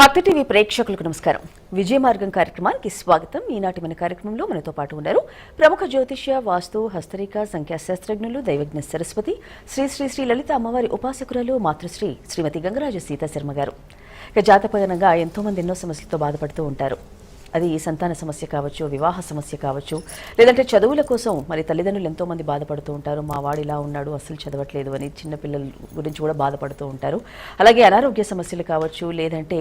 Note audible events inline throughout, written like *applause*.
భక్త TV ప్రేక్షకులకు నమస్కారం. విజయ మార్గం కార్యక్రమానికి స్వాగతం. ఈనాటి మన కార్యక్రమంలో మనతో పాటు ఉన్నారు ప్రముఖ జ్యోతిష్య వాస్తు హస్తరేఖ సంఖ్యాశాస్త్రజ్ఞులు దైవజ్ఞ సరస్వతి శ్రీ శ్రీ శ్రీ లలిత అమ్మవారి ఉపాసకురాలు మాతృశ్రీ శ్రీమతి గంగరాజు సీతాశర్మ గారు. ఇక జాతపరంగా ఎంతో మంది ఎన్నో సమస్యలతో బాధపడుతూ ఉంటారు. అది సంతాన సమస్య కావచ్చు వివాహ సమస్య కావచ్చు లేదంటే చదువుల కోసం మరి తల్లిదండ్రులు ఎంతోమంది బాధపడుతూ ఉంటారు. మా వాడు ఇలా ఉన్నాడు అస్సలు చదవట్లేదు అని చిన్నపిల్లల గురించి కూడా బాధపడుతూ ఉంటారు. అలాగే అనారోగ్య సమస్యలు కావచ్చు లేదంటే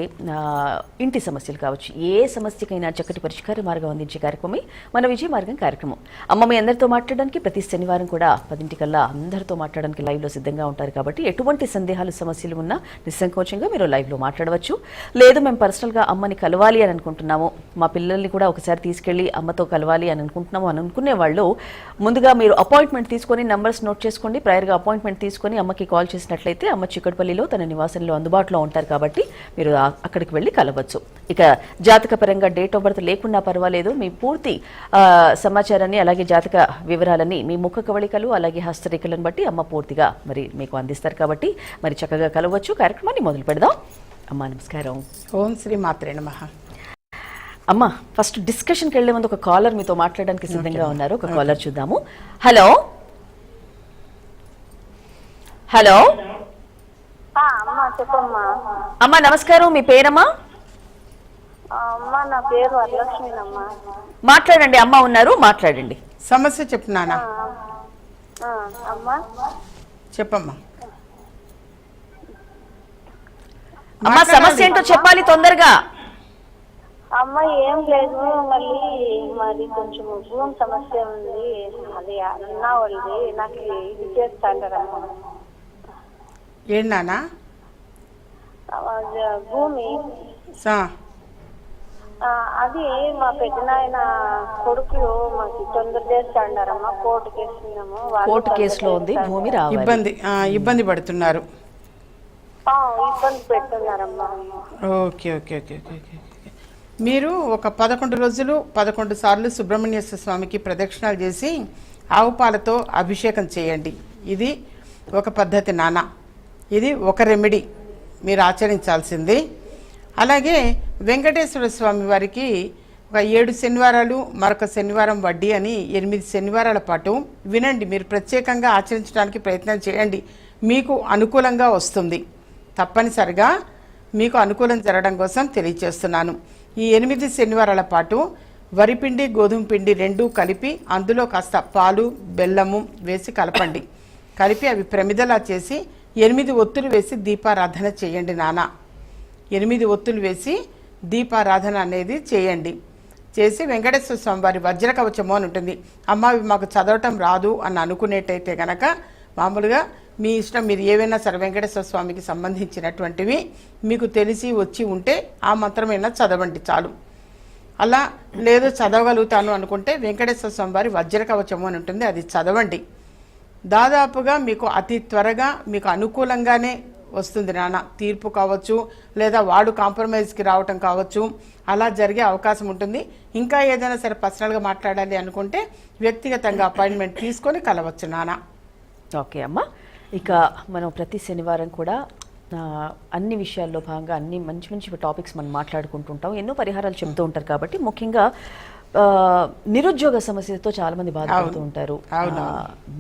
ఇంటి సమస్యలు కావచ్చు ఏ సమస్యకైనా చక్కటి పరిష్కార మార్గం అందించే కార్యక్రమమే మన విజయ మార్గం కార్యక్రమం. అమ్మ మీ అందరితో మాట్లాడడానికి ప్రతి శనివారం కూడా పదింటికల్లా అందరితో మాట్లాడడానికి లైవ్లో సిద్ధంగా ఉంటారు కాబట్టి ఎటువంటి సందేహాలు సమస్యలు ఉన్నా నిస్సంకోచంగా మీరు లైవ్లో మాట్లాడవచ్చు. లేదు మేము పర్సనల్గా అమ్మని కలవాలి అని అనుకుంటున్నాము. మా పిల్లల్ని కూడా ఒకసారి తీసుకెళ్ళి అమ్మతో కలవాలి అని అనుకుంటున్నాము అని అనుకునే వాళ్ళు ముందుగా మీరు అపాయింట్మెంట్ తీసుకొని నంబర్స్ నోట్ చేసుకోండి. ప్రయర్గా అపాయింట్మెంట్ తీసుకొని అమ్మకి కాల్ చేసినట్లయితే అమ్మ చిక్కడపల్లిలో తన నివాసంలో అందుబాటులో ఉంటారు కాబట్టి మీరు అక్కడికి వెళ్ళి కలవచ్చు. ఇక జాతక పరంగా డేట్ ఆఫ్ బర్త్ లేకున్నా పర్వాలేదు. మీ పూర్తి సమాచారాన్ని అలాగే జాతక వివరాలని మీ ముఖ కవళికలు అలాగే హస్తరేఖలను బట్టి అమ్మ పూర్తిగా మరి మీకు అందిస్తారు కాబట్టి మరి చక్కగా కలవచ్చు. కార్యక్రమాన్ని మొదలు పెడదాం. అమ్మ నమస్కారం. ఓం శ్రీ మాత్రే నమ. అమ్మ ఫస్ట్ డిస్కషన్కి వెళ్ళే ముందు ఒక కాలర్ మీతో మాట్లాడడానికి సిద్ధంగా ఉన్నారు. ఒక కాలర్ చూద్దాము. హలో హలో ఆ, అమ్మా నమస్కారం. మీ పేరమ్మా? ఆ, అమ్మా నా పేరు వరలక్ష్మినమ్మా. మాట్లాడండి అమ్మ ఉన్నారు మాట్లాడండి. సమస్య చెప్పు నాన్న. ఆ, అమ్మా. చెప్పమ్మా. అమ్మ సమస్య ఏంటో చెప్పాలి తొందరగా. అమ్మ ఏం లేదు మళ్ళీ మరి కొంచెం భూమి సమస్య ఉంది. అది అన్న వాళ్ళది నాకు ఇది చేస్తాంటారమ్మా అది భూమి. సా ఆ, అది మా పెద్దనాయన కొడుకులు మాకు తొందర చేస్తాండారమ్మా. కోర్టు వాళ్ళు కోర్టు కేసులో ఉంది. భూమి రావాలి. ఇబ్బంది ఆ, ఇబ్బంది పడుతున్నారు. ఆ, ఇబ్బంది పెడుతున్నారమ్మా. Okay okay okay okay. మీరు ఒక పదకొండు రోజులు పదకొండు సార్లు సుబ్రహ్మణ్యేశ్వర స్వామికి ప్రదక్షిణాలు చేసి ఆవు పాలతో అభిషేకం చేయండి. ఇది ఒక పద్ధతి నాన్న ఇది ఒక రెమెడీ. మీరు ఆచరించాల్సింది. అలాగే వెంకటేశ్వర స్వామి వారికి ఒక ఏడు శనివారాలు మరొక శనివారం వడ్డీ అని ఎనిమిది శనివారాల పాటు వినండి. మీరు ప్రత్యేకంగా ఆచరించడానికి ప్రయత్నం చేయండి. మీకు అనుకూలంగా వస్తుంది. తప్పనిసరిగా మీకు అనుకూలం జరగడం కోసం తెలియజేస్తున్నాను ఈ ఎనిమిది శనివారాల పాటు వరిపిండి గోధుమ పిండి రెండూ కలిపి అందులో కాస్త పాలు బెల్లము వేసి కలపండి. కలిపి అవి ప్రమిదలా చేసి ఎనిమిది ఒత్తులు వేసి దీపారాధన చేయండి నాన్న. ఎనిమిది ఒత్తులు వేసి దీపారాధన అనేది చేయండి. చేసి వెంకటేశ్వర స్వామి వారి వజ్ర కవచము అని ఉంటుంది. అమ్మ మాకు చదవటం రాదు అని అనుకునేటైతే గనక మామూలుగా మీ ఇష్టం మీరు ఏవైనా సరే వెంకటేశ్వర స్వామికి సంబంధించినటువంటివి మీకు తెలిసి వచ్చి ఉంటే ఆ మంత్రమైనా చదవండి చాలు. అలా లేదు చదవగలుగుతాను అనుకుంటే వెంకటేశ్వర స్వామి వారి వజ్ర కవచము అని ఉంటుంది అది చదవండి. దాదాపుగా మీకు అతి త్వరగా మీకు అనుకూలంగానే వస్తుంది నాన్న. తీర్పు కావచ్చు లేదా వాడు కాంప్రమైజ్కి రావటం కావచ్చు అలా జరిగే అవకాశం ఉంటుంది. ఇంకా ఏదైనా సరే పర్సనల్గా మాట్లాడాలి అనుకుంటే వ్యక్తిగతంగా అపాయింట్మెంట్ తీసుకొని కలవచ్చు నాన్న. ఓకే అమ్మా. ఇక మనం ప్రతి శనివారం కూడా అన్ని విషయాల్లో భాగంగా అన్ని మంచి మంచి టాపిక్స్ మనం మాట్లాడుకుంటుంటాం ఎన్నో పరిహారాలు చెప్తూ ఉంటారు కాబట్టి ముఖ్యంగా నిరుద్యోగ సమస్యతో చాలా మంది బాధపడుతూ ఉంటారు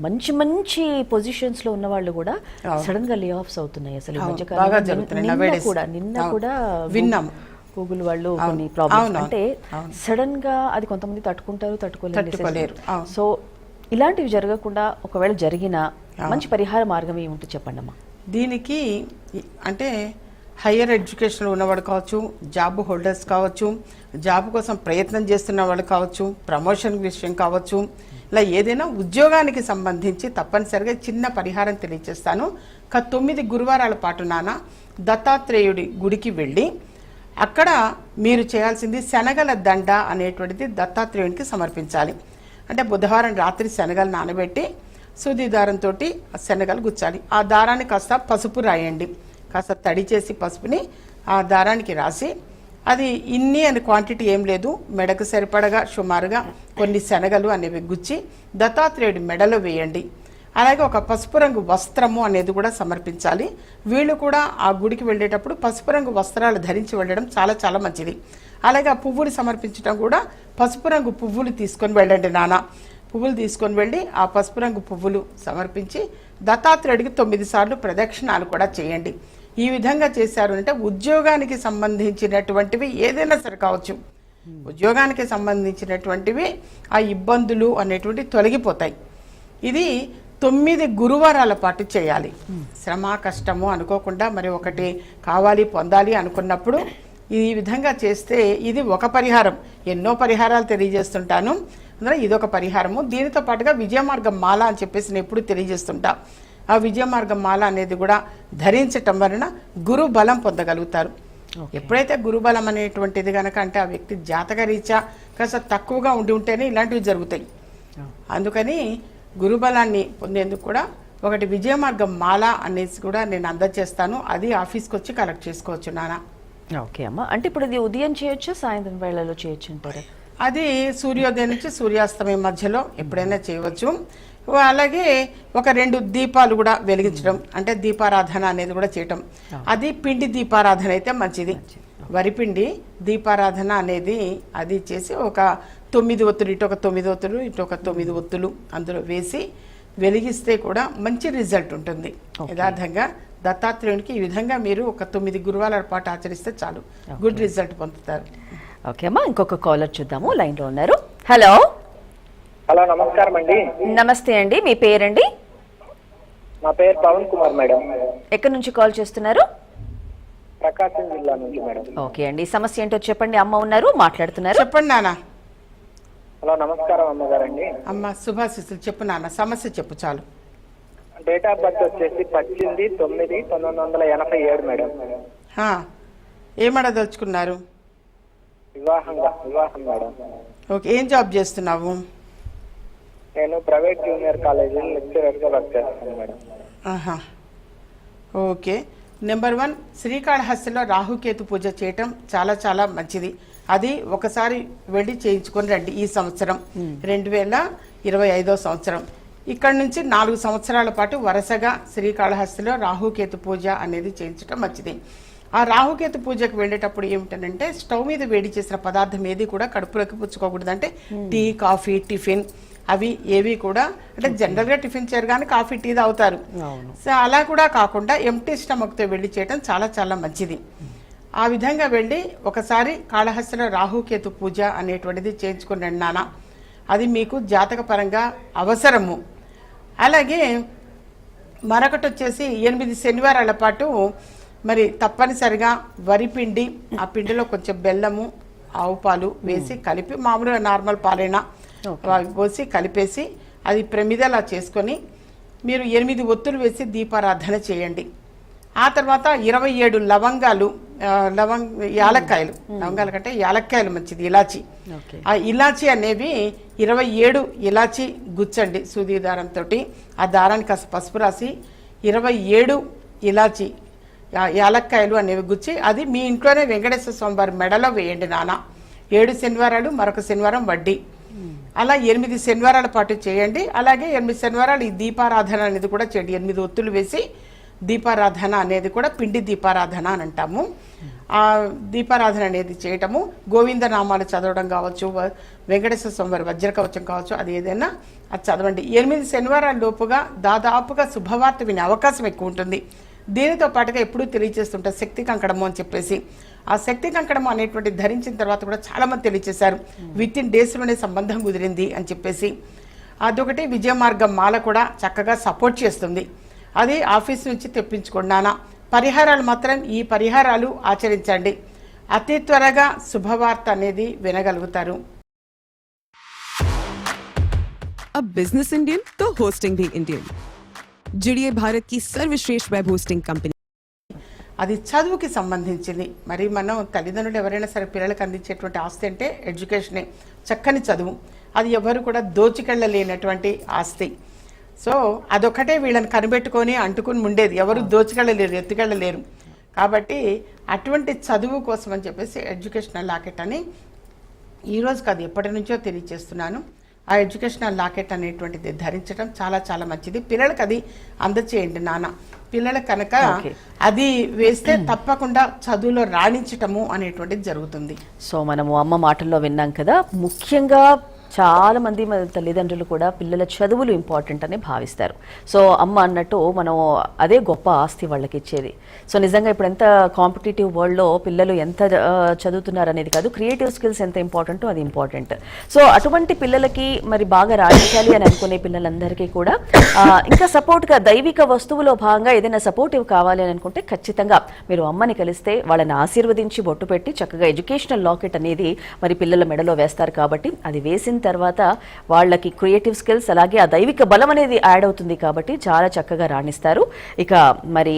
మంచి మంచి పొజిషన్స్లో ఉన్న వాళ్ళు కూడా. సడన్గా లే ఆఫ్స్ అవుతున్నాయి అసలు నిన్న. కూడా నిన్న. కూడా విన్నాం. గూగుల్ వాళ్ళు. కొన్ని ప్రాబ్లమ్స్ అంటే. సడన్గా అది కొంతమంది తట్టుకుంటారు తట్టుకోలేరు అవును. సో ఇలాంటివి జరగకుండా ఒకవేళ జరిగినా మంచి పరిహార మార్గం ఏముంటే చెప్పండి అమ్మా దీనికి అంటే హయ్యర్ ఎడ్యుకేషన్ ఉన్నవాడు కావచ్చు జాబ్ హోల్డర్స్ కావచ్చు జాబ్ కోసం ప్రయత్నం చేస్తున్న వాళ్ళు కావచ్చు ప్రమోషన్ విషయం కావచ్చు ఇలా ఏదైనా ఉద్యోగానికి సంబంధించి తప్పనిసరిగా చిన్న పరిహారం తెలియజేస్తాను ఒక తొమ్మిది గురువారాల పాటు నాన్న దత్తాత్రేయుడి గుడికి వెళ్ళి అక్కడ మీరు చేయాల్సింది శనగల దండ అనేటువంటిది దత్తాత్రేయునికి సమర్పించాలి. అంటే బుధవారం రాత్రి శనగలు నానబెట్టి సూది దారంతో శనగలు గుచ్చాలి. ఆ దారాన్ని కాస్త పసుపు రాయండి. కాస్త తడి చేసి పసుపుని ఆ దారానికి రాసి అది ఇన్ని అని క్వాంటిటీ ఏం లేదు. మెడకు సరిపడగా సుమారుగా కొన్ని శనగలు అనేవి గుచ్చి దత్తాత్రేయుడి మెడలో వేయండి. అలాగే ఒక పసుపు రంగు వస్త్రము అనేది కూడా సమర్పించాలి. వీళ్ళు కూడా ఆ గుడికి వెళ్ళేటప్పుడు పసుపు రంగు వస్త్రాలు ధరించి వెళ్ళడం చాలా చాలా మంచిది. అలాగే ఆ పువ్వులు సమర్పించడం కూడా పసుపు రంగు పువ్వులు తీసుకొని వెళ్ళండి నాన్న. పువ్వులు తీసుకొని వెళ్ళి ఆ పసుపు రంగు పువ్వులు సమర్పించి దత్తాత్రేయుడికి తొమ్మిది సార్లు ప్రదక్షిణాలు కూడా చేయండి. ఈ విధంగా చేశారు అంటే ఉద్యోగానికి సంబంధించినటువంటివి ఏదైనా సరే కావచ్చు. ఉద్యోగానికి సంబంధించినటువంటివి ఆ ఇబ్బందులు అనేటువంటి తొలగిపోతాయి. ఇది తొమ్మిది గురువారాల పాటు చేయాలి. శ్రమ కష్టము అనుకోకుండా మరి ఒకటి కావాలి పొందాలి అనుకున్నప్పుడు ఈ విధంగా చేస్తే ఇది ఒక పరిహారం. ఎన్నో పరిహారాలు తెలియజేస్తుంటాను. అందులో ఇదొక పరిహారము. దీనితో పాటుగా విజయమార్గం మాల అని చెప్పేసి నేను ఎప్పుడు తెలియజేస్తుంటా. ఆ విజయమార్గం మాల అనేది కూడా ధరించటం వలన గురు బలం పొందగలుగుతారు ఎప్పుడైతే గురుబలం అనేటువంటిది కనుక అంటే ఆ వ్యక్తి జాతక రీత్యా కాస్త తక్కువగా ఉండి ఉంటేనే ఇలాంటివి జరుగుతాయి. అందుకని గురుబలాన్ని పొందేందుకు కూడా ఒకటి విజయమార్గం మాల అనేసి కూడా నేను అందజేస్తాను. అది ఆఫీస్కి వచ్చి కలెక్ట్ చేసుకోవచ్చు నాన్న. ఓకే అమ్మా. అంటే ఇప్పుడు ఇది ఉదయం చేయొచ్చు సాయంత్రం వేళలో చేయొచ్చు అంటారు? అది సూర్యోదయం నుంచి సూర్యాస్తమయం మధ్యలో ఎప్పుడైనా చేయవచ్చు. అలాగే ఒక రెండు దీపాలు కూడా వెలిగించడం అంటే దీపారాధన అనేది కూడా చేయటం. అది పిండి దీపారాధన అయితే మంచిది. వరిపిండి దీపారాధన అనేది అది చేసి ఒక తొమ్మిది ఒత్తులు ఇటు ఒక తొమ్మిది ఒత్తులు ఇటు ఒక తొమ్మిది ఒత్తులు అందులో వేసి వెలిగిస్తే కూడా మంచి రిజల్ట్ ఉంటుంది. యథార్థంగా దత్తాత్రేయునికి ఈ విధంగా మీరు ఒక తొమ్మిది గురువాల పాటు ఆచరిస్తే చాలు. గుడ్ రిజల్ట్ పొందుతారు. ఓకే అమ్మా ఇంకొక కాలర్ చూద్దాము లైన్లో ఉన్నారు. హలో హలో నమస్కారం అండి. నమస్తే అండి మీ పేరండి? నా పేరు పవన్ కుమార్ మేడం. ఎక్కడి నుంచి కాల్ చేస్తున్నారు? ప్రకాశం జిల్లా నుంచి మేడం. ఓకే అండి సమస్య ఏంటో చెప్పండి అమ్మ ఉన్నారు మాట్లాడుతున్నారు. చెప్పండి నాన్న. హలో నమస్కారం అమ్మగారండి. అమ్మ శుభాశిస్సులు చెప్పు నాన్న సమస్య చెప్పు చాలు. డేట్ ఆఫ్ బర్త్ వచ్చేసి పద్దెనిమిది తొమ్మిది పంతొమ్మిది వందల ఎనభై ఏడు మేడం. ఏమడదలుచుకున్నారు వివాహంగా వివాహం మేడం. ఓకే ఏం జాబ్ చేస్తున్నావు? నేను ప్రైవేట్ జూనియర్ కాలేజీ లెక్చరర్గా వర్క్ చేస్తాను మేడం. ఆహా. ఓకే. నెంబర్ వన్ శ్రీకాళహస్తిలో రాహుకేతు పూజ చేయటం చాలా చాలా మంచిది. అది ఒకసారి వెళ్ళి చేయించుకొని రండి ఈ సంవత్సరం. రెండు వేల ఇరవై ఐదో సంవత్సరం. ఇక్కడ నుంచి నాలుగు సంవత్సరాల పాటు వరుసగా శ్రీకాళహస్తిలో రాహుకేతు పూజ అనేది చేయించడం మంచిది. ఆ రాహుకేతు పూజకు వెళ్ళేటప్పుడు ఏమిటంటే స్టవ్ మీద వేడి చేసిన పదార్థం ఏది కూడా కడుపులోకి పుచ్చుకోకూడదు. అంటే టీ కాఫీ టిఫిన్ అవి ఏవి కూడా అంటే జనరల్గా టిఫిన్ చేయరు కానీ కాఫీ టీ తాగుతారు. సో అలా కూడా కాకుండా ఎంటీ స్టమక్తో వెళ్ళి చేయడం చాలా చాలా మంచిది. ఆ విధంగా వెళ్ళి ఒకసారి కాళహస్తిలో రాహుకేతు పూజ అనేటువంటిది చేయించుకుని నాన్న. అది మీకు జాతకపరంగా అవసరము. అలాగే మరొకటి వచ్చేసి ఎనిమిది శనివారాల పాటు మరి తప్పనిసరిగా వరి పిండి ఆ పిండిలో కొంచెం బెల్లము ఆవు పాలు వేసి కలిపి మామూలుగా నార్మల్ పాలైనా పోసి కలిపేసి అది ప్రమిదలా చేసుకొని మీరు ఎనిమిది ఒత్తులు వేసి దీపారాధన చేయండి. ఆ తర్వాత ఇరవై ఏడు లవంగాలు ఆ, లవంగ యాలక్కాయలు. లవంగాల కంటే యాలక్కాయలు మంచిది ఇలాచి. ఆ ఇలాచి అనేవి ఇరవై ఏడు ఇలాచి గుచ్చండి సూది దారంతో ఆ దారానికి కాస్త పసుపు రాసి ఇరవై ఏడు ఇలాచి యాలక్కాయలు అనేవి గుచ్చి అది మీ ఇంట్లోనే వెంకటేశ్వర స్వామి వారి మెడలో వేయండి నాన్న. ఏడు శనివారాలు మరొక శనివారం వడ్డీ. అలా ఎనిమిది శనివారాల పాటు చేయండి. అలాగే ఎనిమిది శనివారాలు ఈ దీపారాధన అనేది కూడా చేయండి. ఎనిమిది ఒత్తులు వేసి దీపారాధన అనేది కూడా పిండి దీపారాధన అని అంటాము. ఆ దీపారాధన అనేది చేయటము. గోవింద నామాలు చదవడం కావచ్చు వ- వెంకటేశ్వర స్వామివారి వజ్రకవచం కావచ్చు అది ఏదైనా అది చదవండి. ఎనిమిది శనివారాల లోపుగా దాదాపుగా శుభవార్త వినే అవకాశం ఎక్కువ ఉంటుంది. దీనితో పాటుగా ఎప్పుడూ తెలియజేస్తుంటారు శక్తి కంకణము అని చెప్పేసి. ఆ శక్తి కంకణం అనేటువంటి ధరించిన తర్వాత కూడా చాలామంది తెలియజేశారు. విత్ ఇన్ డేస్లోనే సంబంధం కుదిరింది అని చెప్పేసి. అదొకటి విజయ మార్గం మాల కూడా చక్కగా సపోర్ట్ చేస్తుంది. అది ఆఫీస్ నుంచి తెప్పించుకున్నానా పరిహారాలు మాత్రం ఈ పరిహారాలు ఆచరించండి. అతి త్వరగా శుభవార్త అనేది వినగలుగుతారు. A business Indian, the hosting the Indian. जुड़िए भारत की सर्वश्रेष्ठ वेब होस्टिंग कंपनी అది చదువుకి సంబంధించింది మరి మనం తల్లిదండ్రులు ఎవరైనా సరే పిల్లలకు అందించేటువంటి ఆస్తి అంటే ఎడ్యుకేషనే చక్కని చదువు అది ఎవరు కూడా దోచికెళ్ళలేనటువంటి ఆస్తి సో అదొకటే వీళ్ళని కనిపెట్టుకొని అంటుకుని ఉండేది ఎవరు దోచికెళ్ళలేరు ఎత్తుకెళ్ళలేరు కాబట్టి అటువంటి చదువు కోసం అని చెప్పేసి ఎడ్యుకేషనల్ లాకెట్ అని ఈరోజు కాదు ఎప్పటి నుంచో తెలియజేస్తున్నాను ఆ ఎడ్యుకేషనల్ లాకెట్ అనేటువంటిది ధరించడం చాలా చాలా మంచిది. పిల్లలకి అది అందచేయండి నాన్న. పిల్లలకు కనుక. అది వేస్తే తప్పకుండా చదువులో రాణించటము అనేటువంటిది జరుగుతుంది. సో మనము అమ్మ మాటల్లో విన్నాం కదా ముఖ్యంగా చాలా మంది మన తల్లిదండ్రులు కూడా పిల్లల చదువులు ఇంపార్టెంట్ అని భావిస్తారు. సో అమ్మ అన్నట్టు మనం అదే గొప్ప ఆస్తి వాళ్ళకి ఇచ్చేది. సో నిజంగా ఇప్పుడు ఎంత కాంపిటేటివ్ వరల్డ్లో పిల్లలు ఎంత చదువుతున్నారు అనేది కాదు క్రియేటివ్ స్కిల్స్ ఎంత ఇంపార్టెంటో అది ఇంపార్టెంట్. సో అటువంటి పిల్లలకి మరి బాగా రాణించాలి అని అనుకునే పిల్లలందరికీ కూడా ఇంకా సపోర్ట్గా దైవిక వస్తువులో భాగంగా ఏదైనా సపోర్టివ్ కావాలి అని అనుకుంటే ఖచ్చితంగా మీరు అమ్మని కలిస్తే వాళ్ళని ఆశీర్వదించి బొట్టు పెట్టి చక్కగా ఎడ్యుకేషనల్ లాకెట్ అనేది మరి పిల్లల మెడలో వేస్తారు కాబట్టి అది వేసింది తర్వాత వాళ్ళకి క్రియేటివ్ స్కిల్స్ అలాగే ఆ దైవిక బలం అనేది యాడ్ అవుతుంది కాబట్టి చాలా చక్కగా రాణిస్తారు. ఇక మరి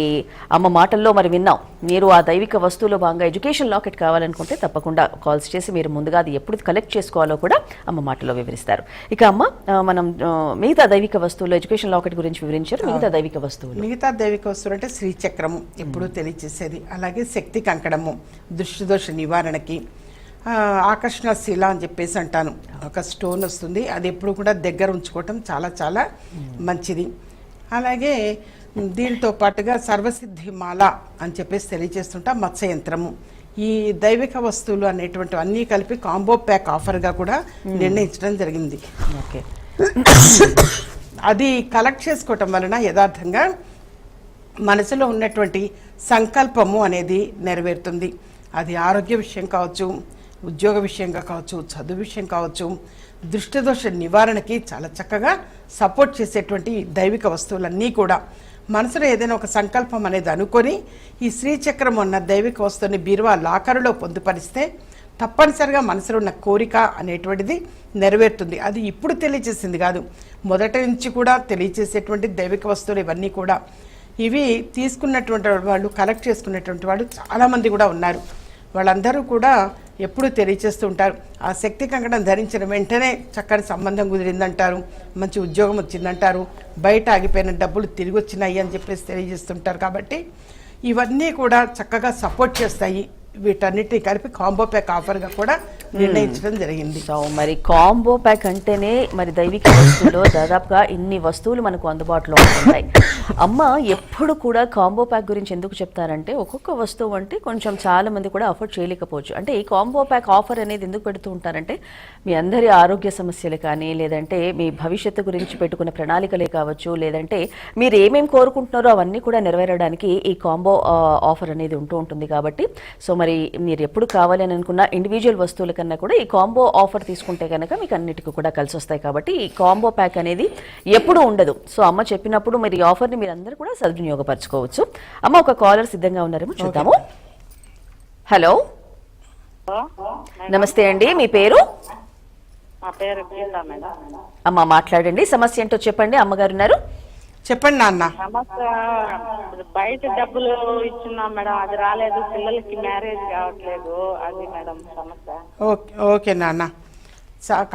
అమ్మ మాటల్లో మరి విన్నాం. మీరు ఆ దైవిక వస్తువులో భాగంగా ఎడ్యుకేషన్ లాకెట్ కావాలనుకుంటే తప్పకుండా కాల్స్ చేసి మీరు ముందుగా అది ఎప్పుడు కలెక్ట్ చేసుకోవాలో కూడా అమ్మ మాటల్లో వివరిస్తారు. ఇక అమ్మ మనం మిగతా దైవిక వస్తువులు ఎడ్యుకేషన్ లాకెట్ గురించి వివరించారు. మిగతా దైవిక వస్తువులు. మిగతా దైవిక వస్తువులు అంటే శ్రీచక్రము ఎప్పుడూ తెలియచేసేది అలాగే శక్తి కంకణము దృష్టిదోష నివారణకి ఆకర్షణ శిల అని చెప్పేసి అంటాను. ఒక స్టోన్ వస్తుంది. అది ఎప్పుడు కూడా దగ్గర ఉంచుకోవటం చాలా చాలా మంచిది. అలాగే దీనితో పాటుగా సర్వసిద్ధి మాల అని చెప్పేసి తెలియజేస్తుంటా మత్స్య యంత్రము ఈ దైవిక వస్తువులు అనేటువంటి అన్నీ కలిపి కాంబో ప్యాక్ ఆఫర్గా కూడా నిర్ణయించడం జరిగింది. ఓకే. అది కలెక్ట్ చేసుకోవటం వలన యథార్థంగా మనసులో ఉన్నటువంటి సంకల్పము అనేది నెరవేరుతుంది. అది ఆరోగ్య విషయం కావచ్చు ఉద్యోగ విషయంగా కావచ్చు చదువు విషయం కావచ్చు దృష్టిదోష నివారణకి చాలా చక్కగా సపోర్ట్ చేసేటువంటి దైవిక వస్తువులన్నీ కూడా మనసులో ఏదైనా ఒక సంకల్పం అనేది అనుకొని ఈ శ్రీచక్రం ఉన్న దైవిక వస్తువుని బీరువా లాకరులో పొందుపరిస్తే తప్పనిసరిగా మనసులో ఉన్న కోరిక అనేటువంటిది నెరవేరుతుంది. అది ఇప్పుడు తెలియచేసింది కాదు. మొదటి నుంచి కూడా తెలియచేసేటువంటి దైవిక వస్తువులు ఇవన్నీ కూడా ఇవి తీసుకున్నటువంటి వాళ్ళు కలెక్ట్ చేసుకున్నటువంటి వాళ్ళు చాలామంది కూడా ఉన్నారు. వాళ్ళందరూ కూడా ఎప్పుడు తెలియచేస్తుంటారు ఆ శక్తి కంకణం ధరించిన వెంటనే చక్కని సంబంధం కుదిరిందంటారు. మంచి ఉద్యోగం వచ్చిందంటారు. బయట ఆగిపోయిన డబ్బులు తిరిగి వచ్చినాయి అని చెప్పేసి తెలియజేస్తుంటారు. కాబట్టి ఇవన్నీ కూడా చక్కగా సపోర్ట్ చేస్తాయి. వీటన్నిటిని కలిపి కాంబో ప్యాక్ ఆఫర్గా కూడా నిర్ణయించడం జరిగింది. సో మరి కాంబో ప్యాక్ అంటేనే మరి దైవిక వస్తువులో దాదాపుగా ఇన్ని వస్తువులు మనకు అందుబాటులో ఉంటున్నాయి. అమ్మ ఎప్పుడు కూడా కాంబో ప్యాక్ గురించి ఎందుకు చెప్తారంటే ఒక్కొక్క వస్తువు అంటే కొంచెం చాలా మంది కూడా అఫోర్డ్ చేయలేకపోవచ్చు. అంటే ఈ కాంబో ప్యాక్ ఆఫర్ అనేది ఎందుకు పెడుతూ ఉంటారంటే మీ అందరి ఆరోగ్య సమస్యలు కానీ లేదంటే మీ భవిష్యత్తు గురించి పెట్టుకున్న ప్రణాళికలే కావచ్చు లేదంటే మీరు ఏమేమి కోరుకుంటున్నారో అవన్నీ కూడా నెరవేరడానికి ఈ కాంబో ఆఫర్ అనేది ఉంటూ ఉంటుంది కాబట్టి సో మరి మీరు ఎప్పుడు కావాలి అని అనుకున్న ఇండివిజువల్ వస్తువుల కన్నా కూడా ఈ కాంబో ఆఫర్ తీసుకుంటే కనుక మీకు అన్నిటికీ కూడా కలిసి వస్తాయి కాబట్టి ఈ కాంబో ప్యాక్ అనేది ఎప్పుడూ ఉండదు. సో అమ్మ చెప్పినప్పుడు మరి ఈ ఆఫర్ని మీరు అందరూ కూడా సద్వినియోగపరచుకోవచ్చు. అమ్మ ఒక కాలర్ సిద్ధంగా ఉన్నారేమో చూద్దాము. హలో నమస్తే అండి మీ పేరు? అమ్మ మాట్లాడండి. సమస్య ఏంటో చెప్పండి. అమ్మగారు ఉన్నారు. చెప్పండి నాన్న. బయట డబ్బులు ఇచ్చున్నాం మేడం. అది రాలేదు. పిల్లలకి మ్యారేజ్ కావట్లేదు. అది మేడం సమస్య. ఓకే ఓకే నాన్న.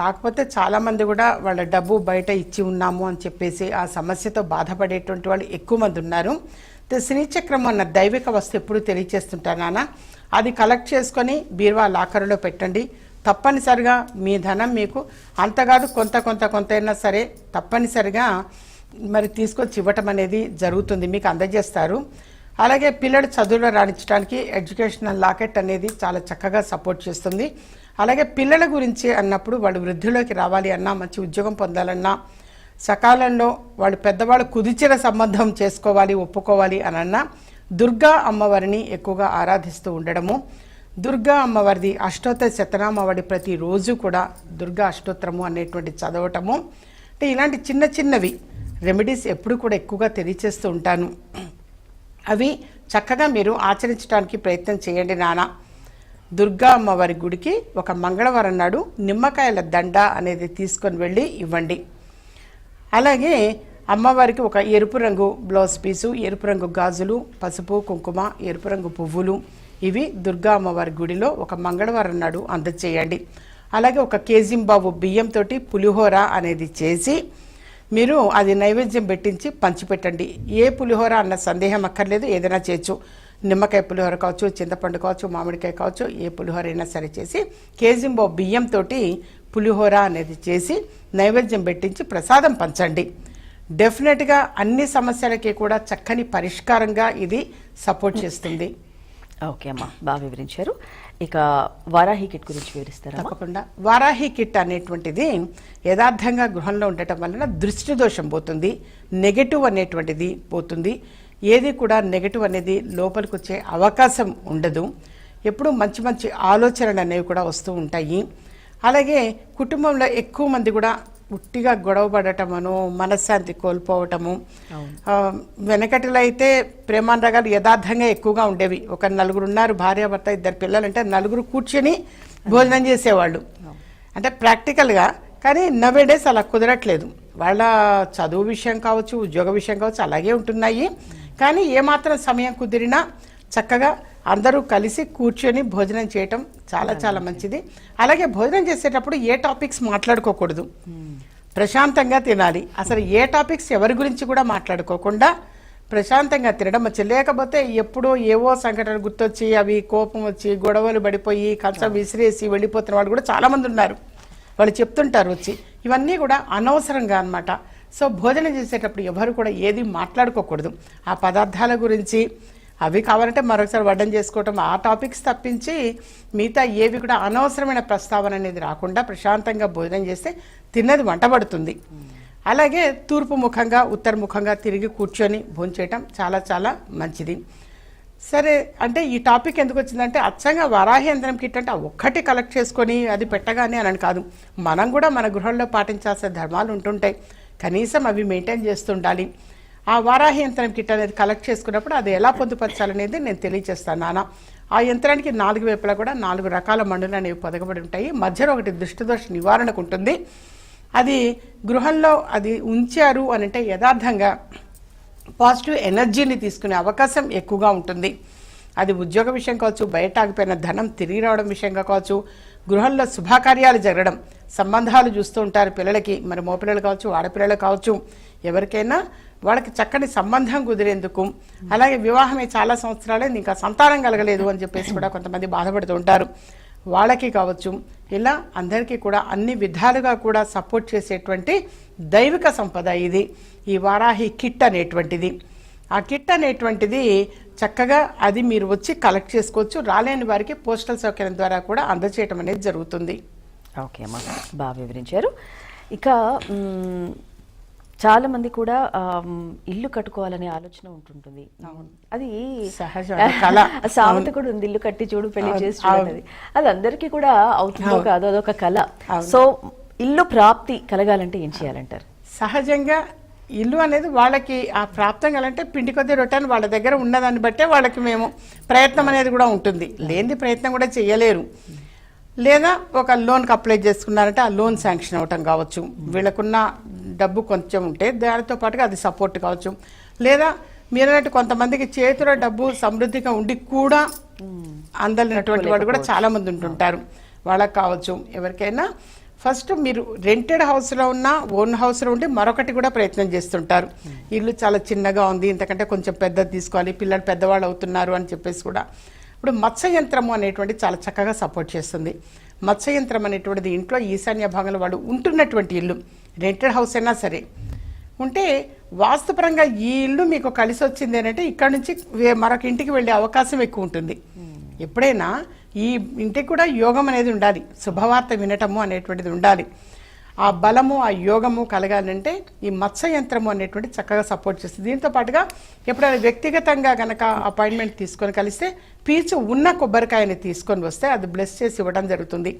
కాకపోతే చాలామంది కూడా వాళ్ళ డబ్బు బయట ఇచ్చి ఉన్నాము అని చెప్పేసి ఆ సమస్యతో బాధపడేటువంటి వాళ్ళు ఎక్కువ మంది ఉన్నారు. శ్రీచక్రం అన్న దైవిక వస్తువు ఎప్పుడు తెలియచేస్తుంటారు నాన్న? అది కలెక్ట్ చేసుకొని బీరువా లాకరులో పెట్టండి. తప్పనిసరిగా మీ ధనం మీకు. అంత కాదు కొంత కొంత కొంత అయినా సరే తప్పనిసరిగా మరి తీసుకొచ్చి ఇవ్వటం అనేది జరుగుతుంది మీకు అందజేస్తారు. అలాగే పిల్లలు చదువులో రాణించడానికి ఎడ్యుకేషనల్ లాకెట్ అనేది చాలా చక్కగా సపోర్ట్ చేస్తుంది. అలాగే పిల్లల గురించి అన్నప్పుడు వాళ్ళు వృద్ధిలోకి రావాలి అన్నా మంచి ఉద్యోగం పొందాలన్నా సకాలంలో వాళ్ళు పెద్దవాళ్ళు కుదిచిన సంబంధం చేసుకోవాలి ఒప్పుకోవాలి అని అన్నా దుర్గా అమ్మవారిని ఎక్కువగా ఆరాధిస్తూ ఉండడము. దుర్గా అమ్మవారిది అష్టోత్తర శతనామవాడి ప్రతిరోజు కూడా దుర్గా అష్టోత్తరము అనేటువంటి చదవటము. అంటే ఇలాంటి చిన్న చిన్నవి రెమెడీస్ ఎప్పుడు కూడా ఎక్కువగా తెలియచేస్తూ ఉంటాను. అవి చక్కగా మీరు ఆచరించడానికి ప్రయత్నం చేయండి నాన్న. దుర్గా అమ్మవారి గుడికి ఒక మంగళవారం నాడు నిమ్మకాయల దండ అనేది తీసుకొని వెళ్ళి ఇవ్వండి. అలాగే అమ్మవారికి ఒక ఎరుపు రంగు బ్లౌజ్ పీసు ఎరుపు రంగు గాజులు పసుపు కుంకుమ ఎరుపు రంగు పువ్వులు ఇవి దుర్గా అమ్మవారి గుడిలో ఒక మంగళవారం నాడు అందచేయండి. అలాగే ఒక కేజింబాబు బియ్యంతో పులిహోర అనేది చేసి మీరు అది నైవేద్యం పెట్టించి పంచిపెట్టండి. ఏ పులిహోర అన్న సందేహం అక్కర్లేదు. ఏదైనా చేయొచ్చు. నిమ్మకాయ పులిహోర కావచ్చు చింతపండు కావచ్చు మామిడికాయ కావచ్చు ఏ పులిహోర అయినా సరే చేసి కేజింబో బియ్యంతో పులిహోర అనేది చేసి నైవేద్యం పెట్టించి ప్రసాదం పంచండి. డెఫినెట్గా అన్ని సమస్యలకి కూడా చక్కని పరిష్కారంగా ఇది సపోర్ట్ చేస్తుంది. ఓకే అమ్మా. బాగా వివరించారు. ఇక వారాహి కిట్ గురించి వివరిస్తారా? తప్పకుండా. వారాహి కిట్ అనేటువంటిది యథార్థంగా గృహంలో ఉండటం వలన దృష్టి దోషం పోతుంది నెగటివ్ అనేటువంటిది పోతుంది. ఏది కూడా నెగటివ్ అనేది లోపలికి వచ్చే అవకాశం ఉండదు. ఎప్పుడు మంచి మంచి ఆలోచనలు అనేవి కూడా వస్తూ ఉంటాయి. అలాగే కుటుంబంలో ఎక్కువ మంది కూడా ఉట్టిగా గొడవ పడటమను మనశ్శాంతి కోల్పోవటము. వెనకటిలో అయితే ప్రేమానురాగాలు యథార్థంగా ఎక్కువగా ఉండేవి. ఒక నలుగురు ఉన్నారు భార్యాభర్త ఇద్దరు పిల్లలు అంటే నలుగురు కూర్చొని భోజనం చేసేవాళ్ళు. అంటే ప్రాక్టికల్గా కానీ నవే డేస్ అలా కుదరట్లేదు. వాళ్ళ చదువు విషయం కావచ్చు ఉద్యోగ విషయం కావచ్చు అలాగే ఉంటున్నాయి. కానీ ఏమాత్రం సమయం కుదిరినా చక్కగా అందరూ కలిసి కూర్చొని భోజనం చేయటం చాలా చాలా మంచిది. అలాగే భోజనం చేసేటప్పుడు ఏ టాపిక్స్ మాట్లాడుకోకూడదు. ప్రశాంతంగా తినాలి. అసలు ఏ టాపిక్స్ ఎవరి గురించి కూడా మాట్లాడుకోకుండా ప్రశాంతంగా తినడం వచ్చి లేకపోతే ఎప్పుడో ఏవో సంఘటనలు గుర్తొచ్చి అవి కోపం వచ్చి గొడవలు పడిపోయి కంచం విసిరేసి వెళ్ళిపోతున్న వాళ్ళు కూడా చాలా మంది ఉన్నారు. వాళ్ళు చెప్తుంటారు వచ్చి. ఇవన్నీ కూడా అనవసరంగా అన్నమాట. సో భోజనం చేసేటప్పుడు ఎవరు కూడా ఏది మాట్లాడుకోకూడదు. ఆ పదార్థాల గురించి అవి కావాలంటే మరొకసారి వడ్డం చేసుకోవటం. ఆ టాపిక్స్ తప్పించి మిగతా ఏవి కూడా అనవసరమైన ప్రస్తావన అనేది రాకుండా ప్రశాంతంగా భోజనం చేస్తే తిన్నది వంటబడుతుంది అలాగే తూర్పు ముఖంగా ఉత్తర ముఖంగా తిరిగి కూర్చొని భోంచేయటం చాలా చాలా మంచిది. సరే అంటే ఈ టాపిక్ ఎందుకు వచ్చిందంటే అచ్చంగా వరాహి యంత్రం కిట్ అంటే ఒక్కటి కలెక్ట్ చేసుకొని అది పెట్టగానే అని కాదు. మనం కూడా మన గృహంలో పాటించాల్సిన ధర్మాలు ఉంటుంటాయి. కనీసం అవి మెయింటైన్ చేస్తుండాలి. ఆ వారాహి యంత్రం కిట్ అనేది కలెక్ట్ చేసుకున్నప్పుడు అది ఎలా పొందుపరచాలనేది నేను తెలియజేస్తాను నాన్న ఆ యంత్రానికి నాలుగు వైపులా కూడా నాలుగు రకాల మండులు అనేవి పొదగబడి ఉంటాయి. మధ్యలో ఒకటి దృష్టిదోష నివారణకు ఉంటుంది. అది గృహంలో అది ఉంచారు అని అంటే యథార్థంగా పాజిటివ్ ఎనర్జీని తీసుకునే అవకాశం ఎక్కువగా ఉంటుంది. అది ఉద్యోగ విషయం కావచ్చు బయట ఆగిపోయిన ధనం తిరిగి రావడం విషయంగా కావచ్చు గృహంలో శుభకార్యాలు జరగడం సంబంధాలు చూస్తూ ఉంటారు పిల్లలకి. మరి మోపిల్లలు కావచ్చు ఆడపిల్లలు కావచ్చు ఎవరికైనా వాళ్ళకి చక్కని సంబంధం కుదిరేందుకు. అలాగే వివాహమే చాలా సంవత్సరాలే ఇంకా సంతానం కలగలేదు అని చెప్పేసి కూడా కొంతమంది బాధపడుతూ ఉంటారు. వాళ్ళకి కావచ్చు ఇలా అందరికీ కూడా అన్ని విధాలుగా కూడా సపోర్ట్ చేసేటువంటి దైవిక సంపద ఇది. ఈ వారాహి కిట్ అనేటువంటిది. ఆ కిట్ అనేటువంటిది చక్కగా అది మీరు వచ్చి కలెక్ట్ చేసుకోవచ్చు. రాలేని వారికి పోస్టల్ సౌకర్యం ద్వారా కూడా అందజేయటం అనేది జరుగుతుంది. ఓకే అమ్మా బాగా వివరించారు. ఇక మ్, చాలా మంది కూడా ఇల్లు కట్టుకోవాలనే ఆలోచన ఉంటుంటుంది. అది సహజం. *laughs* సామెత కూడా ఉంది ఇల్లు కట్టి చూడు పెళ్ళి చేసి అది అందరికీ కూడా అవుతుందో కాదో అదొక కళ. సో ఇల్లు ప్రాప్తి కలగాలంటే ఏం చేయాలంటారు? సహజంగా ఇల్లు అనేది వాళ్ళకి ఆ ప్రాప్తం కలంటే పిండి కొద్ది రొట్టెని వాళ్ళ దగ్గర ఉన్నదాన్ని బట్టే వాళ్ళకి మేము ప్రయత్నం అనేది కూడా ఉంటుంది. లేనిది ప్రయత్నం కూడా చేయలేరు. లేదా ఒక లోన్కి అప్లై చేసుకున్నారంటే ఆ లోన్ శాంక్షన్ అవ్వటం కావచ్చు. వీళ్ళకున్న డబ్బు కొంచెం ఉంటే దానితో పాటుగా అది సపోర్ట్ కావచ్చు. లేదా మీరన్నట్టు కొంతమందికి చేతిలో డబ్బు సమృద్ధిగా ఉండి కూడా అందలినటువంటి వాళ్ళు కూడా చాలా మంది ఉంటుంటారు. వాళ్ళకి కావచ్చు. ఎవరికైనా ఫస్ట్ మీరు రెంటెడ్ హౌస్లో ఉన్న ఓన్ హౌస్లో ఉండి మరొకటి కూడా ప్రయత్నం చేస్తుంటారు. ఇల్లు చాలా చిన్నగా ఉంది ఇంతకంటే కొంచెం పెద్దది తీసుకోవాలి పిల్లలు పెద్దవాళ్ళు అవుతున్నారు అని చెప్పేసి కూడా. ఇప్పుడు మత్స్య యంత్రము అనేటువంటి చాలా చక్కగా సపోర్ట్ చేస్తుంది. మత్స్య యంత్రం అనేటువంటిది ఇంట్లో ఈశాన్య భాగంలో వాడు ఉంటున్నటువంటి ఇల్లు రెంటెడ్ హౌస్ అయినా సరే. ఉంటే వాస్తుపరంగా ఈ ఇల్లు మీకు కలిసి వచ్చింది అంటే ఇక్కడ నుంచి మరొక ఇంటికి వెళ్ళే అవకాశం ఎక్కువ ఉంటుంది. ఎప్పుడైనా ఈ ఇంటికి కూడా యోగం అనేది ఉండాలి. శుభవార్త వినటము అనేటువంటిది ఉండాలి. ఆ బలము ఆ యోగము కలగాలంటే ఈ మత్స్య యంత్రము అనేటువంటి చక్కగా సపోర్ట్ చేస్తుంది. దీంతో పాటుగా ఎప్పుడైనా వ్యక్తిగతంగా గనక అపాయింట్మెంట్ తీసుకొని కలిస్తే పీచు ఉన్న కొబ్బరికాయని తీసుకొని వస్తే అది బ్లెస్ చేసి ఇవ్వడం జరుగుతుంది.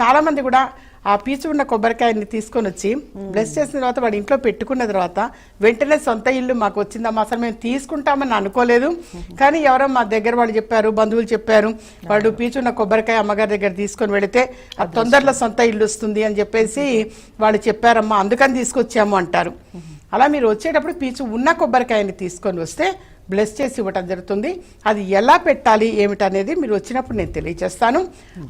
చాలామంది కూడా ఆ పీచు ఉన్న కొబ్బరికాయని తీసుకొని వచ్చి బ్లెస్ చేసిన తర్వాత వాడి ఇంట్లో పెట్టుకున్న తర్వాత వెంటనే సొంత ఇల్లు మాకు వచ్చిందమ్మా అసలు మేము తీసుకుంటామని అనుకోలేదు. కానీ ఎవరో మా దగ్గర వాళ్ళు చెప్పారు బంధువులు చెప్పారు వాడు పీచున్న కొబ్బరికాయ అమ్మగారి దగ్గర తీసుకొని వెళితే ఆ తొందరలో సొంత ఇల్లు వస్తుంది అని చెప్పేసి వాళ్ళు చెప్పారమ్మా అందుకని తీసుకొచ్చాము అంటారు. అలా మీరు వచ్చేటప్పుడు పీచు ఉన్న కొబ్బరికాయని తీసుకొని వస్తే బ్లెస్ చేసి ఇవ్వటం జరుగుతుంది. అది ఎలా పెట్టాలి ఏమిటనేది మీరు వచ్చినప్పుడు నేను తెలియజేస్తాను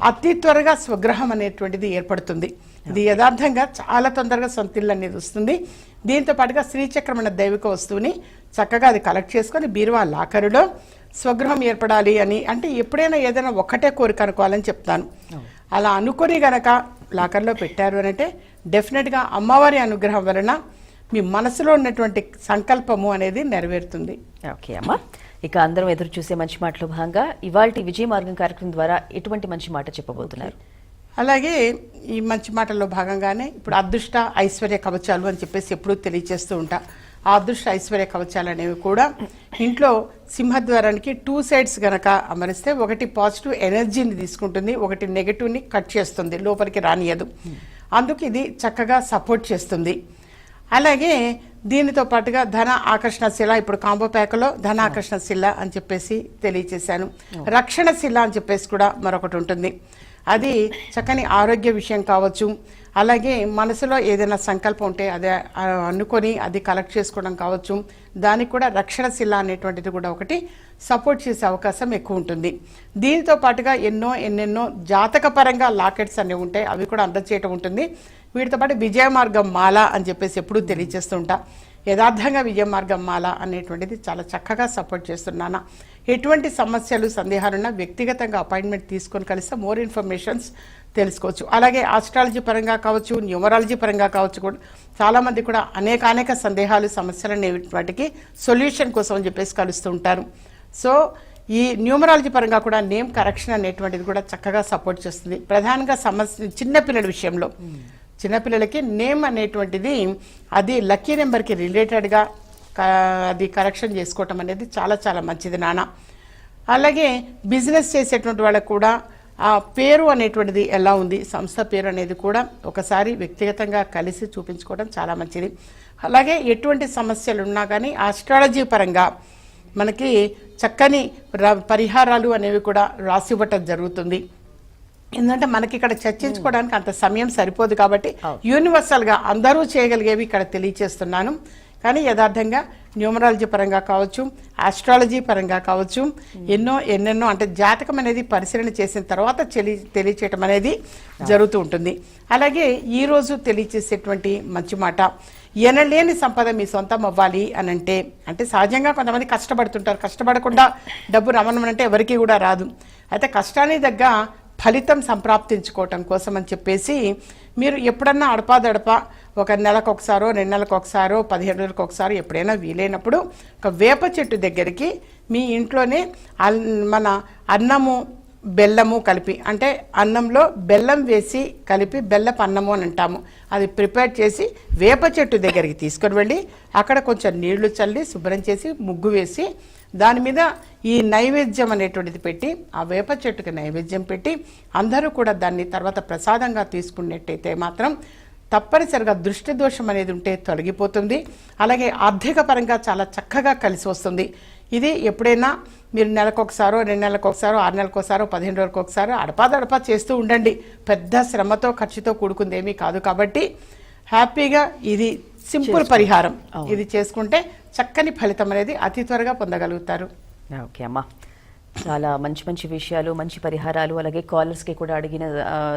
అతి త్వరగా స్వగ్రహం అనేటువంటిది ఏర్పడుతుంది. ఇది యథార్థంగా చాలా తొందరగా సొంతిళ్ళు అనేది వస్తుంది. దీంతో పాటుగా శ్రీచక్రమైన దైవిక వస్తువుని చక్కగా అది కలెక్ట్ చేసుకొని బీరువా లాకరులో స్వగృహం ఏర్పడాలి అని అంటే ఎప్పుడైనా ఏదైనా ఒకటే కోరిక అనుకోవాలని చెప్తాను. అలా అనుకొని గనక లాకర్లో పెట్టారు అని అంటే డెఫినెట్గా అమ్మవారి అనుగ్రహం వలన మీ మనసులో ఉన్నటువంటి సంకల్పము అనేది నెరవేరుతుంది. ఓకే అమ్మా. ఇక అందరం ఎదురు చూసే మంచి మాటలో భాగంగా ఇవాళ విజయ మార్గం కార్యక్రమం ద్వారా ఎటువంటి మంచి మాట చెప్పబోతున్నారు? అలాగే ఈ మంచి మాటల్లో భాగంగానే ఇప్పుడు అదృష్ట ఐశ్వర్య కవచాలు అని చెప్పేసి ఎప్పుడూ తెలియజేస్తూ ఉంటా. ఆ అదృష్ట ఐశ్వర్య కవచాలు అనేవి కూడా ఇంట్లో సింహద్వారానికి టూ సైడ్స్ గనక అమరిస్తే ఒకటి పాజిటివ్ ఎనర్జీని తీసుకుంటుంది ఒకటి నెగటివ్ని కట్ చేస్తుంది లోపలికి రానియదు. అందుకు ఇది చక్కగా సపోర్ట్ చేస్తుంది. అలాగే దీనితో పాటుగా ధన ఆకర్షణ శిల ఇప్పుడు కాంబో ప్యాక్లో ధన ఆకర్షణ శిల అని చెప్పేసి తెలియచేశాను. రక్షణ శిల అని చెప్పేసి కూడా మరొకటి ఉంటుంది. అది చక్కని ఆరోగ్య విషయం కావచ్చు. అలాగే మనసులో ఏదైనా సంకల్పం ఉంటే అదే అనుకొని అది కలెక్ట్ చేసుకోవడం కావచ్చు. దానికి కూడా రక్షణ శిల అనేటువంటిది కూడా ఒకటి. సపోర్ట్ చేసే అవకాశం ఎక్కువ ఉంటుంది దీనితో పాటుగా ఎన్నో ఎన్నెన్నో జాతకపరంగా లాకెట్స్ అనేవి ఉంటాయి. అవి కూడా అందచేయటం ఉంటుంది. వీటితో పాటు విజయ మార్గం మాల అని చెప్పేసి ఎప్పుడూ తెలియజేస్తుంటా యథార్థంగా విజయ మార్గం మాల అనేటువంటిది చాలా చక్కగా సపోర్ట్ చేస్తున్నాను ఎటువంటి సమస్యలు సందేహాలున్నా వ్యక్తిగతంగా అపాయింట్మెంట్ తీసుకొని కలిస్తే మోర్ ఇన్ఫర్మేషన్స్ తెలుసుకోవచ్చు. అలాగే ఆస్ట్రాలజీ పరంగా కావచ్చు న్యూమరాలజీ పరంగా కావచ్చు కూడా చాలామంది కూడా అనేక అనేక సందేహాలు సమస్యలు అనేవి వాటికి సొల్యూషన్ కోసం అని చెప్పేసి కలుస్తూ ఉంటారు. సో ఈ న్యూమరాలజీ పరంగా కూడా నేమ్ కరెక్షన్ అనేటువంటిది కూడా చక్కగా సపోర్ట్ చేస్తుంది. ప్రధానంగా సమస్య చిన్నపిల్లల విషయంలో. చిన్నపిల్లలకి నేమ్ అనేటువంటిది అది లక్కీ నెంబర్కి రిలేటెడ్గా అది కరెక్షన్ చేసుకోవటం అనేది చాలా చాలా మంచిది నాన్న. అలాగే బిజినెస్ చేసేటువంటి వాళ్ళకు కూడా ఆ పేరు అనేటువంటిది ఎలా ఉంది సంస్థ పేరు అనేది కూడా ఒకసారి వ్యక్తిగతంగా కలిసి చూపించుకోవడం చాలా మంచిది. అలాగే ఎటువంటి సమస్యలు ఉన్నా కానీ ఆస్ట్రాలజీ పరంగా మనకి చక్కని పరిహారాలు అనేవి కూడా రాసివ్వటం జరుగుతుంది. ఎందుకంటే మనకి ఇక్కడ చర్చించుకోవడానికి అంత సమయం సరిపోదు కాబట్టి యూనివర్సల్గా అందరూ చేయగలిగేవి ఇక్కడ తెలియచేస్తున్నాను. కానీ యథార్థంగా న్యూమరాలజీ పరంగా కావచ్చు ఆస్ట్రాలజీ పరంగా కావచ్చు ఎన్నో ఎన్నెన్నో అంటే జాతకం అనేది పరిశీలన చేసిన తర్వాత తెలి తెలియచేయటం అనేది జరుగుతూ ఉంటుంది. అలాగే ఈ రోజు తెలియచేసేటువంటి మంచి మాట ఎనలేని సంపద మీ సొంతం అవ్వాలి అని అంటే అంటే సహజంగా కొంతమంది కష్టపడుతుంటారు. కష్టపడకుండా డబ్బు రమణమంటే ఎవరికీ కూడా రాదు. అయితే కష్టానికి తగ్గ ఫలితం సంప్రాప్తించుకోవటం కోసం అని చెప్పేసి మీరు ఎప్పుడన్నా అడపాదడప ఒక నెలకు ఒకసారో రెండు నెలలకు ఒకసారో పదిహేను రోజులకు ఒకసారి ఎప్పుడైనా వీలైనప్పుడు ఒక వేప చెట్టు దగ్గరికి మీ ఇంట్లోనే మన అన్నము బెల్లము కలిపి అంటే అన్నంలో బెల్లం వేసి కలిపి బెల్లపు అన్నము అని అంటాము. అది ప్రిపేర్ చేసి వేప చెట్టు దగ్గరికి తీసుకొని వెళ్ళి అక్కడ కొంచెం నీళ్ళు చల్లి శుభ్రం చేసి ముగ్గు వేసి దాని మీద ఈ నైవేద్యం అనేటువంటిది పెట్టి ఆ వేప చెట్టుకి నైవేద్యం పెట్టి అందరూ కూడా దాన్ని తర్వాత ప్రసాదంగా తీసుకున్నట్టయితే మాత్రం తప్పనిసరిగా దృష్టి దోషం అనేది ఉంటే తొలగిపోతుంది. అలాగే ఆర్థిక పరంగా చాలా చక్కగా కలిసి వస్తుంది. ఇది ఎప్పుడైనా మీరు నెలకు ఒకసారో రెండు నెలలకు ఒకసారో ఆరు నెలలకు ఒకసారో పదిహేను రోజులకు ఒకసారో అడపాదడపా చేస్తూ ఉండండి. పెద్ద శ్రమతో ఖర్చుతో కూడుకుంది ఏమీ కాదు కాబట్టి హ్యాపీగా ఇది సింపుల్ పరిహారం. ఇది చేసుకుంటే చక్కని ఫలితం అనేది అతి త్వరగా పొందగలుగుతారు. ఓకే అమ్మా. చాలా మంచి మంచి విషయాలు మంచి పరిహారాలు అలాగే కాలర్స్కి కూడా అడిగిన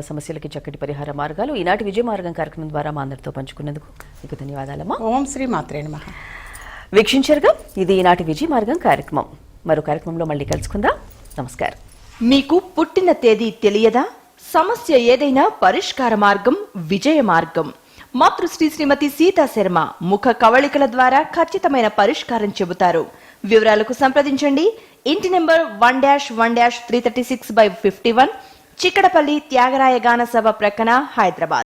సమస్యలకి చక్కటి పరిహార మార్గాలు ఈనాటి విజయ మార్గం కార్యక్రమం ద్వారా మా అందరితో పంచుకున్నందుకు మీకు ధన్యవాదాలమ్మా. ఓం శ్రీ మాత్రే నమః. వీక్షించారుగా ఇది ఈనాటి విజయ మార్గం కార్యక్రమం. మరో కార్యక్రమంలో మళ్ళీ కలుసుకుందాం. నమస్కారం. మీకు పుట్టిన తేదీ తెలియదా? సమస్య ఏదైనా పరిష్కార మార్గం విజయ మార్గం. మాతృశ్రీ శ్రీమతి సీతా శర్మ ముఖ కవళికల ద్వారా ఖచ్చితమైన పరిష్కారం చెబుతారు. వివరాలకు సంప్రదించండి. ఇంటి number one dash one dash three thirty six by fifty one Chikkadapally Thyagaraya Gana Sabha ప్రక్కన హైదరాబాద్.